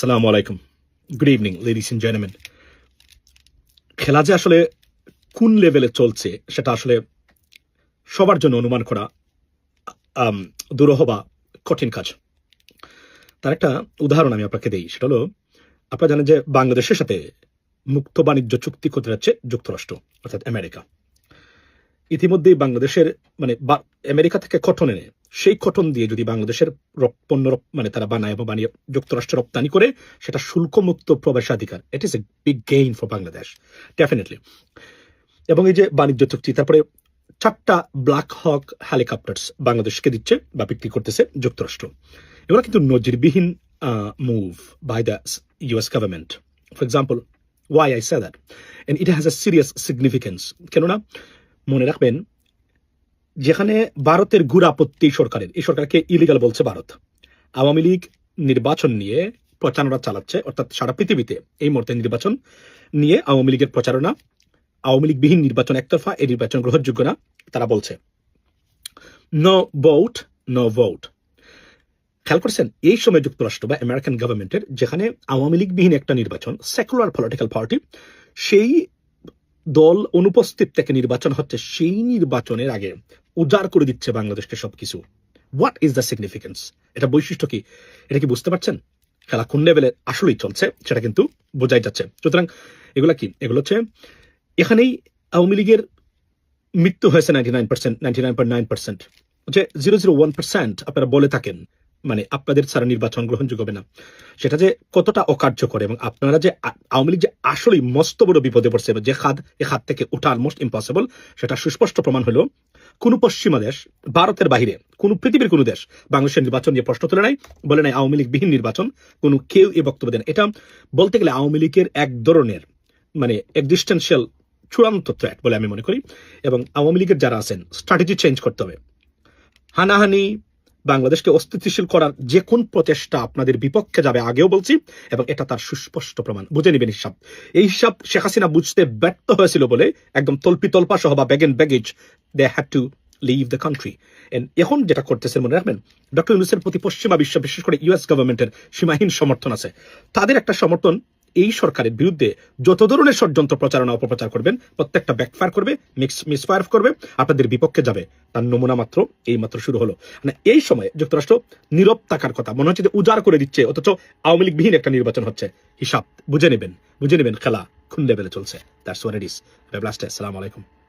সালাম আলাইকুম good evening ladies and gentleman খেলা যে আসলে কোন লেভেলে চলছে, সেটা আসলে সবার জন্য অনুমান করা দুরূহ বা কঠিন কাজ। তার একটা উদাহরণ আমি আপনাকে দিই, সেটা হলো, আপনারা জানেন যে বাংলাদেশের সাথে মুক্ত বাণিজ্য চুক্তি করতে যাচ্ছে যুক্তরাষ্ট্র, অর্থাৎ আমেরিকা। ইতিমধ্যেই বাংলাদেশের মানে আমেরিকা থেকে কটন এনে, সেই কটন দিয়ে যদি বাংলাদেশের পণ্য মানে তারা বানায় এবং বানিয়ে যুক্তরাষ্ট্রে রপ্তানি করে, সেটা শুল্কমুক্ত প্রবেশাধিকার। It is a big gain for Bangladesh definitely এবং এই যে বাণিজ্য চুক্তি, তারপরে চারটা ব্ল্যাক হক হেলিকপ্টার্স বাংলাদেশকে দিচ্ছে বা বিক্রি করতেছে যুক্তরাষ্ট্র। এগুলো কিন্তু নজিরবিহীন move by the US government for example why I say that and it has a serious significance কেননা মনে রাখবেন, যেখানে ভারতের গুড়াপত্তি সরকারের, এই সরকারকে ইলিগাল বলছে ভারত। আওয়ামী লীগ নির্বাচন নিয়ে প্রচারণা চালাচ্ছে, অর্থাৎ সারা পৃথিবীতে এই মুহূর্তে নির্বাচন নিয়ে আওয়ামী লীগের প্রচারণা, আওয়ামী লীগবিহীন নির্বাচন একতরফা, এই নির্বাচন গ্রহণযোগ্য না, তারা বলছে। নো ভোট নো ভোট খেয়াল করছেন, এই সময় যুক্তরাষ্ট্র বা আমেরিকান গভর্নমেন্টের যেখানে আওয়ামী লীগবিহীন একটা নির্বাচন সেকুলার পলিটিক্যাল পার্টি সেই দল অনুপস্থিত থেকে নির্বাচন হচ্ছে সেই নির্বাচনের আগে উজাড় করে দিচ্ছে বাংলাদেশকে সবকিছু। হোয়াট ইজ দ্য সিগনিফিকেন্স এটা বৈশিষ্ট্য কি? এটা কি বুঝতে পারছেন? খেলা কোন লেভেলে আসলেই চলছে, সেটা কিন্তু বোঝাই যাচ্ছে। সুতরাং এগুলা কি? এগুলো হচ্ছে এখানেই আওয়ামী লীগের মৃত্যু হয়েছে ninety nine percent ninety nine point nine percent যে জিরো জিরো ওয়ান পার্সেন্ট আপনারা বলে থাকেন। মানে আপনাদের ছাড়া নির্বাচন গ্রহণযোগ্য হবে না। সেটা যে কতটা অকার্যকর এবং আপনারা যে আওয়ামী লীগ যে আসলেই মস্ত বড় বিপদে পড়ছে যে খাদ, এ খাত থেকে ওঠা অলমোস্ট ইম্পসিবল সেটা সুস্পষ্ট প্রমাণ হলো, কোন পশ্চিমা দেশ ভারতের বাহিরে, কোন পৃথিবীর কোন দেশ বাংলাদেশের নির্বাচন নিয়ে প্রশ্ন তুলে নাই, বলে নাই আওয়ামী লীগ বিহীন নির্বাচন, কোনো কেউ এই বক্তব্য দেন এটা বলতে গেলে আওয়ামী লীগের এক ধরনের মানে এক্সিস্টেন্সিয়াল চূড়ান্ত থ্রেট বলে আমি মনে করি এবং আওয়ামী লীগের যারা আছেন স্ট্র্যাটেজি চেঞ্জ করতে হবে। হানাহানি বাংলাদেশকে অস্থিতিশীল করার যে কোন প্রচেষ্টা আপনাদের বিপক্ষে যাবে, আগেও বলছি, এবং এটা তার সুস্পষ্ট প্রমাণ। বুঝে নেবেন হিসাব। এই হিসাব শেখ হাসিনা বুঝতে ব্যর্থ হয়েছিল বলে একদম তল্পি তল্পা সহ বা ব্যাগেন baggage they had to leave the country এখন যেটা করতেছেন মনে রাখবেন, ডক্টর ইউনুসের প্রতি পশ্চিমা বিশ্ব, বিশেষ করে ইউএস গভর্নমেন্টের সীমাহীন সমর্থন আছে। তাদের একটা সমর্থন এই সরকারের বিরুদ্ধে যত ধরনের ষড়যন্ত্র প্রচারণা অপপ্রচার করবেন, প্রত্যেকটা ব্যাকফায়ার করবে মিক্স মিসফায়ার করবে, আপনাদের বিপক্ষে যাবে। তার নমুনা মাত্র, এই মাত্র শুরু হলো। মানে এই সময় যুক্তরাষ্ট্র নীরব থাকার কথা, মনে হচ্ছে যে উজাড় করে দিচ্ছে, অথচ আওয়ামী লীগবিহীন একটা নির্বাচন হচ্ছে। হিসাব, বুঝে নেবেন বুঝে নেবেন, খেলা খুন লেভেলে চলছে। দ্যাটস ওয়ার ইট ইস আসসালামু আলাইকুম